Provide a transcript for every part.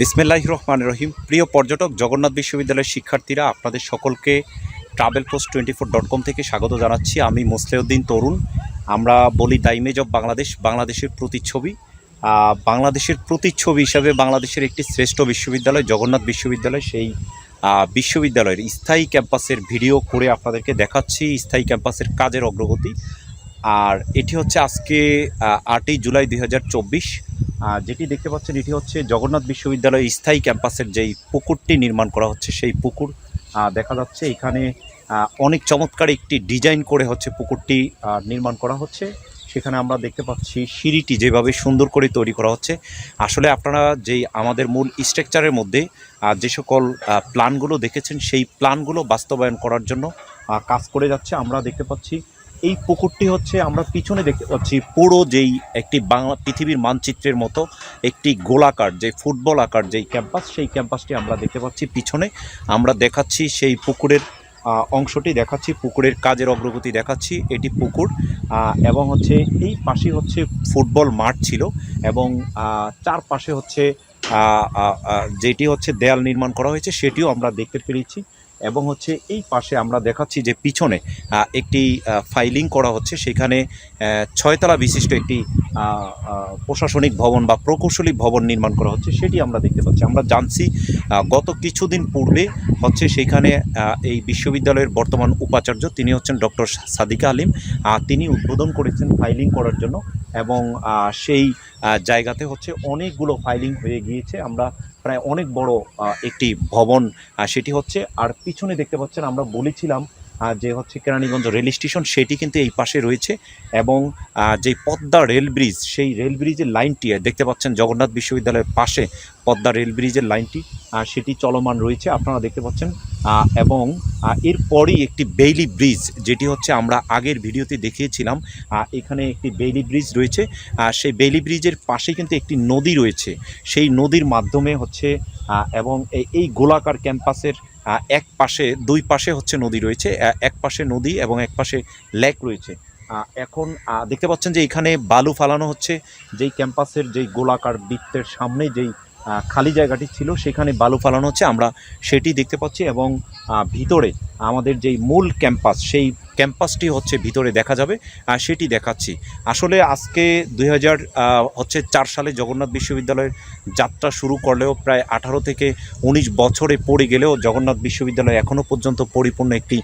বিসমিল্লাহ রহমান রহিম। প্রিয় পর্যটক, জগন্নাথ বিশ্ববিদ্যালয়ের শিক্ষার্থীরা, আপনাদের সকলকে travel post twenty four dot com থেকে স্বাগত জানাচ্ছি। আমি মুসলেউদ্দিন তরুণ। আমরা বলি দ্য ইমেজ অফ বাংলাদেশ, বাংলাদেশের প্রতিচ্ছবি। বাংলাদেশের প্রতিচ্ছবি হিসাবে বাংলাদেশের একটি শ্রেষ্ঠ বিশ্ববিদ্যালয়, জগন্নাথ বিশ্ববিদ্যালয়। সেই বিশ্ববিদ্যালয়ের স্থায়ী ক্যাম্পাসের ভিডিও করে আপনাদেরকে দেখাচ্ছি, স্থায়ী ক্যাম্পাসের কাজের অগ্রগতি। আর এটি হচ্ছে আজকে আটই জুলাই দু হাজার চব্বিশ। আহ, যেটি দেখতে পাচ্ছেন এটি হচ্ছে জগন্নাথ বিশ্ববিদ্যালয় স্থায়ী ক্যাম্পাসের যেই পুকুরটি নির্মাণ করা হচ্ছে সেই পুকুর দেখা যাচ্ছে এখানে অনেক চমৎকার একটি ডিজাইন করে হচ্ছে পুকুরটি নির্মাণ করা হচ্ছে। সেখানে আমরা দেখতে পাচ্ছি সিঁড়িটি যেভাবে সুন্দর করে তৈরি করা হচ্ছে। আসলে আপনারা যেই আমাদের মূল স্ট্রাকচারের মধ্যে যে সকল প্ল্যানগুলো দেখেছেন সেই প্ল্যানগুলো বাস্তবায়ন করার জন্য কাজ করে যাচ্ছে। আমরা দেখতে পাচ্ছি এই পুকুরটি হচ্ছে আমরা পিছনে দেখতে পাচ্ছি পুরো যেই একটি বাংলা, পৃথিবীর মানচিত্রের মতো একটি গোলাকার যে ফুটবল আকার যেই ক্যাম্পাস, সেই ক্যাম্পাসটি আমরা দেখতে পাচ্ছি পিছনে। আমরা দেখাচ্ছি সেই পুকুরের অংশটি, দেখাচ্ছি পুকুরের কাজের অগ্রগতি, দেখাচ্ছি এটি পুকুর এবং হচ্ছে এই পাশে হচ্ছে ফুটবল মাঠ ছিল এবং চারপাশে হচ্ছে যেটি হচ্ছে দেয়াল নির্মাণ করা হয়েছে, সেটিও আমরা দেখতে পেরেছি। এবং হচ্ছে এই পাশে আমরা দেখাচ্ছি যে পিছনে একটি ফাইলিং করা হচ্ছে। সেখানে ছয়তলা বিশিষ্ট একটি প্রশাসনিক ভবন বা প্রকৌশলী ভবন নির্মাণ করা হচ্ছে। সেটি আমরা দেখতে পাচ্ছি। আমরা জানছি গত কিছুদিন পূর্বে হচ্ছে সেখানে এই বিশ্ববিদ্যালয়ের বর্তমান উপাচার্য, তিনি হচ্ছেন ডক্টর সাদিকা আলিম। তিনি উদ্বোধন করেছেন ফাইলিং করার জন্য এবং সেই জায়গাতে হচ্ছে অনেকগুলো ফাইলিং হয়ে গিয়েছে। আমরা প্রায় অনেক বড় একটি ভবন সেটি হচ্ছে আর পিছনে দেখতে পাচ্ছেন আমরা বলেছিলাম আহ, যে হচ্ছে কেরানীগঞ্জ রেল স্টেশন সেটি কিন্তু এই পাশে রয়েছে এবং যে পদ্মা রেল ব্রিজ সেই রেল ব্রিজের লাইনটি দেখতে পাচ্ছেন জগন্নাথ বিশ্ববিদ্যালয়ের পাশে পদ্মা রেল ব্রিজের লাইনটি সেটি চলমান রয়েছে আপনারা দেখতে পাচ্ছেন এবং এরপরই একটি বেইলি ব্রিজ যেটি হচ্ছে আমরা আগের ভিডিওতে দেখিয়েছিলাম এখানে একটি বেইলি ব্রিজ রয়েছে সেই বেইলি ব্রিজের পাশে কিন্তু একটি নদী রয়েছে সেই নদীর মাধ্যমে হচ্ছে এবং এই- গোলাকার ক্যাম্পাসের এক পাশে, দুই পাশে হচ্ছে নদী রয়েছে এক পাশে নদী এবং এক পাশে লেক রয়েছে। এখন দেখতে পাচ্ছেন যে এখানে বালু ফালানো হচ্ছে, যেই ক্যাম্পাসের যেই গোলাকার বৃত্তের সামনে যেই খালি জায়গাটি ছিল, সেখানে বালু ফালানো হচ্ছে। আমরা সেটি দেখতে পাচ্ছি এবং ভিতরে আমাদের যেই মূল ক্যাম্পাস, সেই ক্যাম্পাসটি হচ্ছে ভিতরে দেখা যাবে সেটি দেখাচ্ছি। আসলে আজকে দুই হাজার হচ্ছে চার সালে জগন্নাথ বিশ্ববিদ্যালয়ের যাত্রা শুরু করলেও প্রায় আঠারো থেকে উনিশ বছরে পড়ে গেলেও জগন্নাথ বিশ্ববিদ্যালয় এখনও পর্যন্ত পরিপূর্ণ একটি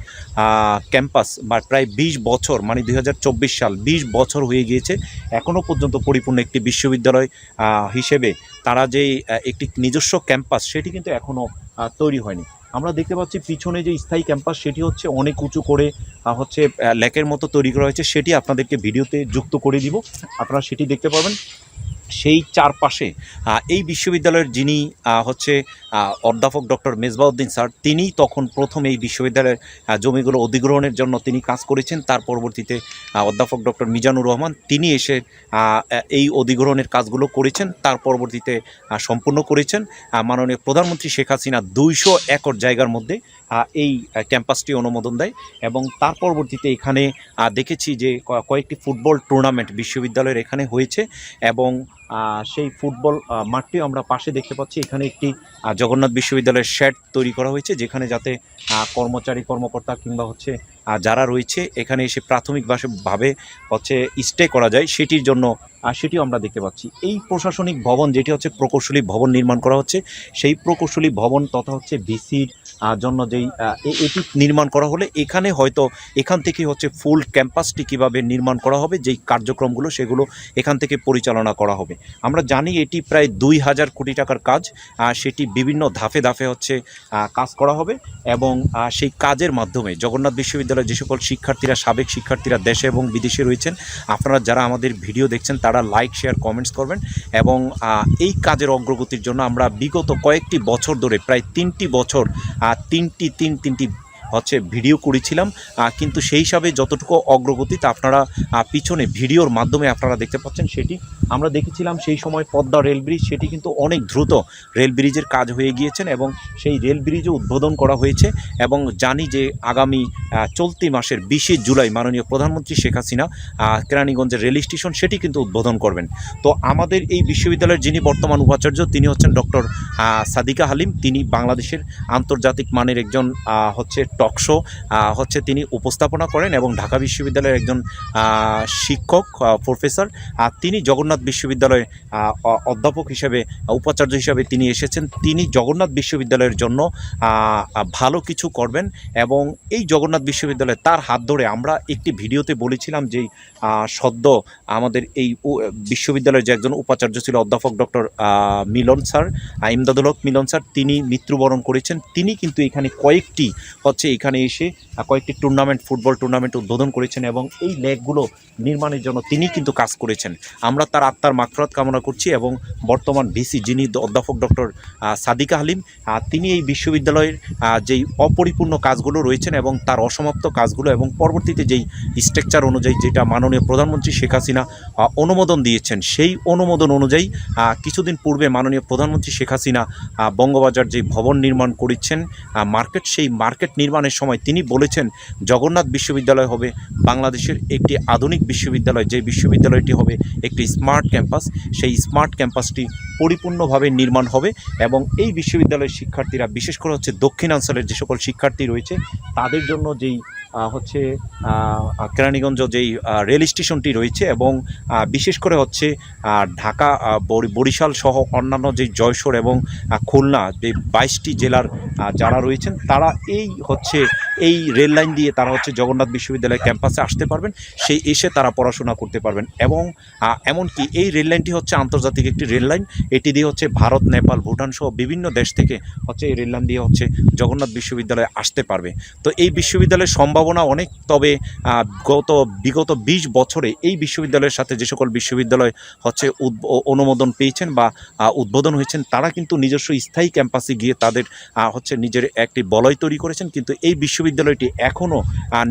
ক্যাম্পাস বা প্রায় বিশ বছর মানে দু হাজার চব্বিশ সাল বিশ বছর হয়ে গিয়েছে এখনও পর্যন্ত পরিপূর্ণ একটি বিশ্ববিদ্যালয় হিসেবে। তারা যে একটি নিজস্ব ক্যাম্পাস সেটি কিন্তু এখনও তৈরি হয়নি। আমরা দেখতে পাচ্ছি পিছনে যে স্থায়ী ক্যাম্পাস সেটি হচ্ছে অনেক উঁচু করে হচ্ছে ল্যাকের মতো তৈরি করা হয়েছে। সেটি আপনাদেরকে ভিডিওতে যুক্ত করে দিব। আপনারা সেটি দেখতে পাবেন সেই চারপাশে এই বিশ্ববিদ্যালয়ের যিনি হচ্ছে অধ্যাপক ডক্টর মেজবাউদ্দিন স্যার, তিনি তখন প্রথম এই বিশ্ববিদ্যালয়ের জমিগুলো অধিগ্রহণের জন্য তিনি কাজ করেছেন। তার পরবর্তীতে অধ্যাপক ডক্টর মিজানুর রহমান, তিনি এসে এই অধিগ্রহণের কাজগুলো করেছেন। তার পরবর্তীতে সম্পূর্ণ করেছেন। মাননীয় প্রধানমন্ত্রী শেখ হাসিনা দুইশো একর জায়গার মধ্যে এই ক্যাম্পাসটি অনুমোদন দেয় এবং তার পরবর্তীতে এখানে দেখেছি যে কয়েকটি ফুটবল টুর্নামেন্ট বিশ্ববিদ্যালয়ের এখানে হয়েছে এবং সেই ফুটবল আহ, মাঠটিও আমরা পাশে দেখতে পাচ্ছি। এখানে একটি জগন্নাথ বিশ্ববিদ্যালয়ের শেড তৈরি করা হয়েছে যেখানে যাতে কর্মচারী কর্মকর্তা কিংবা হচ্ছে যারা রয়েছে এখানে এসে প্রাথমিকভাবে ভাবে হচ্ছে স্টে করা যায় সেটির জন্য সেটিও আমরা দেখতে পাচ্ছি। এই প্রশাসনিক ভবন যেটি হচ্ছে প্রকৌশলী ভবন নির্মাণ করা হচ্ছে সেই প্রকৌশলী ভবন তথা হচ্ছে ভিসির জন্য যেই এটি নির্মাণ করা হলে এখানে হয়তো এখান থেকে হচ্ছে ফুল ক্যাম্পাসটি কীভাবে নির্মাণ করা হবে, যেই কার্যক্রমগুলো সেগুলো এখান থেকে পরিচালনা করা হবে। আমরা জানি এটি প্রায় দুই হাজার কোটি টাকার কাজ সেটি বিভিন্ন ধাপে ধাপে হচ্ছে কাজ করা হবে এবং সেই কাজের মাধ্যমে জগন্নাথ বিশ্ববিদ্যালয়ের যে সকল শিক্ষার্থীরা, সাবেক শিক্ষার্থীরা দেশে এবং বিদেশে রয়েছেন, আপনারা যারা আমাদের ভিডিও দেখছেন, তারা লাইক, শেয়ার, কমেন্টস করবেন এবং এই কাজের অগ্রগতির জন্য আমরা বিগত কয়েকটি বছর ধরে, প্রায় তিনটি বছর আহ, তিনটি তিন তিনটি হচ্ছে ভিডিও করেছিলাম। কিন্তু সেই হিসাবে যতটুকু অগ্রগতি তা আপনারা পিছনে ভিডিওর মাধ্যমে আপনারা দেখতে পাচ্ছেন সেটি আমরা দেখেছিলাম সেই সময় পদ্মা রেল ব্রিজ, সেটি কিন্তু অনেক দ্রুত রেল ব্রিজের কাজ হয়ে গিয়েছেন এবং সেই রেল ব্রিজও উদ্বোধন করা হয়েছে এবং জানি যে আগামী চলতি মাসের বিশে জুলাই মাননীয় প্রধানমন্ত্রী শেখ হাসিনা কেরানীগঞ্জের রেল স্টেশন সেটি কিন্তু উদ্বোধন করবেন। তো আমাদের এই বিশ্ববিদ্যালয়ের যিনি বর্তমান উপাচার্য, তিনি হচ্ছেন ডক্টর সাদিকা হালিম। তিনি বাংলাদেশের আন্তর্জাতিক মানের একজন হচ্ছে টকশো হচ্ছে তিনি উপস্থাপনা করেন এবং ঢাকা বিশ্ববিদ্যালয়ের একজন শিক্ষক প্রফেসর। আর তিনি জগন্নাথ বিশ্ববিদ্যালয়ে অধ্যাপক হিসেবে উপাচার্য হিসেবে তিনি এসেছেন। তিনি জগন্নাথ বিশ্ববিদ্যালয়ের জন্য ভালো কিছু করবেন এবং এই জগন্নাথ বিশ্ববিদ্যালয়ে তার হাত ধরে আমরা একটি ভিডিওতে বলেছিলাম যে সদ্য আমাদের এই বিশ্ববিদ্যালয়ের যে একজন উপাচার্য ছিল অধ্যাপক ডক্টর মিলন স্যার আহ, ইমদাদুল হক মিলন স্যার তিনি মৃত্যুবরণ করেছেন। তিনি কিন্তু এখানে কয়েকটি হচ্ছে এখানে এসে কয়েকটি টুর্নামেন্ট ফুটবল টুর্নামেন্ট উদ্বোধন করেছেন এবং এই লেকগুলো নির্মাণের জন্য তিনি কিন্তু কাজ করেছেন। আমরা তার আত্মার মাগফরাত কামনা করছি এবং বর্তমান ভিসি যিনি অধ্যাপক ডক্টর সাদিকা হালিম তিনি এই বিশ্ববিদ্যালয়ের যেই অপরিপূর্ণ কাজগুলো রয়েছেন এবং তার অসমাপ্ত কাজগুলো এবং পরবর্তীতে যেই স্ট্রাকচার অনুযায়ী যেটা মাননীয় প্রধানমন্ত্রী শেখ হাসিনা অনুমোদন দিয়েছেন, সেই অনুমোদন অনুযায়ী কিছুদিন পূর্বে মাননীয় প্রধানমন্ত্রী শেখ হাসিনা বঙ্গবাজার যে ভবন নির্মাণ করেছেন মার্কেট, সেই মার্কেট নির্মাণের সময় তিনি বলেছেন, জগন্নাথ বিশ্ববিদ্যালয় হবে বাংলাদেশের একটি আধুনিক বিশ্ববিদ্যালয়, যে বিশ্ববিদ্যালয়টি হবে একটি স্মার্ট ক্যাম্পাস, সেই স্মার্ট ক্যাম্পাসটি পরিপূর্ণভাবে নির্মাণ হবে এবং এই বিশ্ববিদ্যালয়ের শিক্ষার্থীরা, বিশেষ করে হচ্ছে দক্ষিণাঞ্চলের যে সকল শিক্ষার্থী রয়েছে, তাদের জন্য যেই হচ্ছে কেরানীগঞ্জ যেই রেল স্টেশনটি রয়েছে এবং বিশেষ করে হচ্ছে ঢাকা বরিশাল সহ অন্যান্য যে জয়সর এবং খুলনা যে বাইশটি জেলার যারা রয়েছেন, তারা এই হচ্ছে, এই রেল লাইন দিয়ে তারা হচ্ছে জগন্নাথ বিশ্ববিদ্যালয় ক্যাম্পাসে আসতে পারবেন, সেই এসে তারা পড়াশোনা করতে পারবেন এবং এমনকি এই রেল লাইনটি হচ্ছে আন্তর্জাতিক একটি রেল লাইন, এটি দিয়ে হচ্ছে ভারত, নেপাল, ভুটান সহ বিভিন্ন দেশ থেকে হচ্ছে এই রেল লাইন দিয়ে হচ্ছে জগন্নাথ বিশ্ববিদ্যালয়ে আসতে পারবে। তো এই বিশ্ববিদ্যালয়ের সম্ভাবনা অনেক, তবে গত বিগত বিশ বছরে এই বিশ্ববিদ্যালয়ের সাথে যে সকল বিশ্ববিদ্যালয় হচ্ছে অনুমোদন পেয়েছেন বা উদ্বোধন হয়েছেন, তারা কিন্তু নিজস্ব স্থায়ী ক্যাম্পাসে গিয়ে তাদের হচ্ছে নিজের একটি বলয় তৈরি করেছেন। কিন্তু এই বিশ্ববিদ্যালয়টি এখনও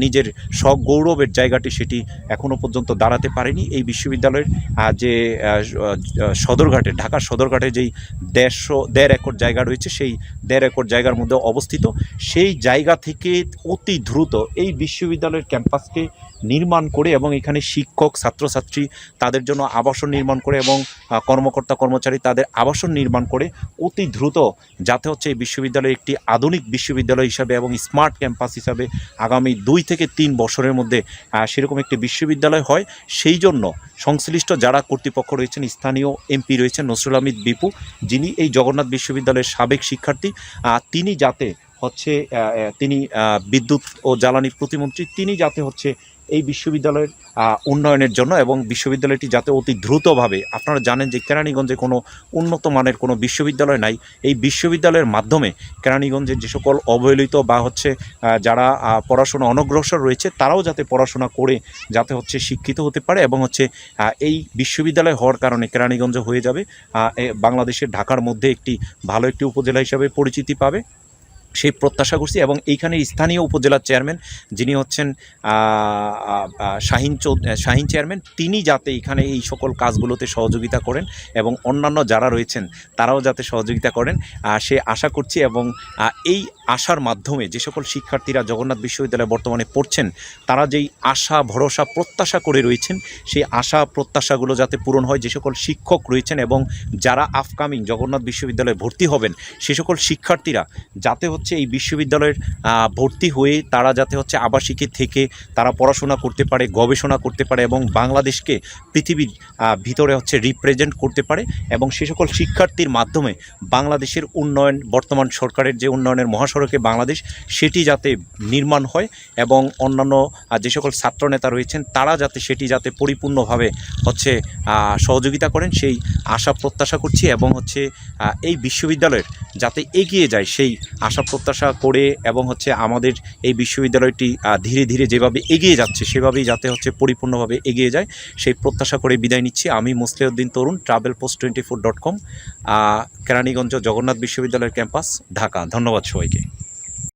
নিজের স্বগৌরবের জায়গাটি সেটি এখনও পর্যন্ত দাঁড়াতে পারেনি। এই বিশ্ববিদ্যালয়ের যে সদরঘাটে ঢাকার সদরঘাটে যেই দেড়শো, দেড় একর জায়গা রয়েছে, সেই দেড় একর জায়গার মধ্যে অবস্থিত। সেই জায়গা থেকে অতি দ্রুত এই বিশ্ববিদ্যালয়ের ক্যাম্পাসকে নির্মাণ করে এবং এখানে শিক্ষক, ছাত্রছাত্রী তাদের জন্য আবাসন নির্মাণ করে এবং কর্মকর্তা, কর্মচারী তাদের আবাসন নির্মাণ করে অতি দ্রুত যাতে হচ্ছে এই বিশ্ববিদ্যালয় একটি আধুনিক বিশ্ববিদ্যালয় হিসাবে এবং স্মার্ট ক্যাম্পাস হিসাবে আগামী দুই থেকে তিন বছরের মধ্যে সেরকম একটি বিশ্ববিদ্যালয় হয়। সেই জন্য সংশ্লিষ্ট যারা কর্তৃপক্ষ রয়েছেন, স্থানীয় এমপি রয়েছেন নসরুল আহমেদ বিপু, যিনি এই জগন্নাথ বিশ্ববিদ্যালয়ের সাবেক শিক্ষার্থী তিনি যাতে হচ্ছে তিনি বিদ্যুৎ ও জ্বালানি প্রতিমন্ত্রী। তিনি যাতে হচ্ছে এই বিশ্ববিদ্যালয়ের উন্নয়নের জন্য এবং বিশ্ববিদ্যালয়টি যাতে অতি দ্রুতভাবে, আপনারা জানেন যে কেরানীগঞ্জে কোনো উন্নত মানের কোনো বিশ্ববিদ্যালয় নাই। এই বিশ্ববিদ্যালয়ের মাধ্যমে কেরানীগঞ্জের যে সকল অবহেলিত বা হচ্ছে যারা পড়াশোনা অনগ্রসর রয়েছে, তারাও যাতে পড়াশোনা করে যাতে হচ্ছে শিক্ষিত হতে পারে এবং হচ্ছে এই বিশ্ববিদ্যালয় হওয়ার কারণে কেরানীগঞ্জ হয়ে যাবে। বাংলাদেশের ঢাকার মধ্যে একটি ভালো একটি উপজেলা হিসাবে পরিচিতি পাবে। সেই প্রত্যাশা করছি এবং এইখানে স্থানীয় উপজেলার চেয়ারম্যান যিনি হচ্ছেন শাহিন শাহিন চেয়ারম্যান, তিনি যাতে এখানে এই সকল কাজগুলোতে সহযোগিতা করেন এবং অন্যান্য যারা রয়েছেন, তারাও যাতে সহযোগিতা করেন। সে আশা করছি এবং এই আশার মাধ্যমে যে সকল শিক্ষার্থীরা জগন্নাথ বিশ্ববিদ্যালয়ে বর্তমানে পড়ছেন, তারা যেই আশা, ভরসা, প্রত্যাশা করে রয়েছেন, সেই আশা, প্রত্যাশাগুলো যাতে পূরণ হয়, যে সকল শিক্ষক রয়েছেন এবং যারা আপকামিং জগন্নাথ বিশ্ববিদ্যালয়ে ভর্তি হবেন, সে সকল শিক্ষার্থীরা যাতে হচ্ছে এই বিশ্ববিদ্যালয়ের ভর্তি হয়ে তারা যাতে হচ্ছে আবাসিকে থেকে তারা পড়াশোনা করতে পারে, গবেষণা করতে পারে এবং বাংলাদেশকে পৃথিবীর ভিতরে হচ্ছে রিপ্রেজেন্ট করতে পারে এবং সে সকল শিক্ষার্থীর মাধ্যমে বাংলাদেশের উন্নয়ন, বর্তমান সরকারের যে উন্নয়নের মহাসড়কে বাংলাদেশ, সেটি যাতে নির্মাণ হয় এবং অন্যান্য যে সকল ছাত্রনেতা রয়েছেন, তারা যাতে সেটি যাতে পরিপূর্ণভাবে হচ্ছে সহযোগিতা করেন, সেই আশা প্রত্যাশা করছি এবং হচ্ছে এই বিশ্ববিদ্যালয়ের যাতে এগিয়ে যায়, সেই আশা প্রত্যাশা করে এবং হচ্ছে আমাদের এই বিশ্ববিদ্যালয়টি ধীরে ধীরে যেভাবে এগিয়ে যাচ্ছে, সেভাবেই যাতে হচ্ছে পরিপূর্ণভাবে এগিয়ে যায়, সেই প্রত্যাশা করে বিদায় নিচ্ছি। আমি Musliuddin Tarun travel post twenty four dot com Keraniganj Jagannath বিশ্ববিদ্যালয়ের ক্যাম্পাস, ঢাকা। ধন্যবাদ সবাইকে।